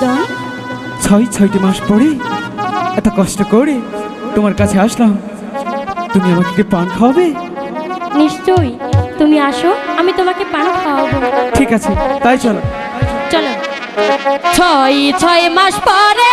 স্বামীদন ছয় ছয়টি মাস পরে এত কষ্ট করে তোমার কাছে আসলাম। তুমি আমাকে কি পান খাওয়াবে? নিশ্চয়ই তুমি আসো আমি তোমাকে পান খাওয়াবো। ঠিক আছে তাই চলো। চলো। ছয় ছয় মাস পরে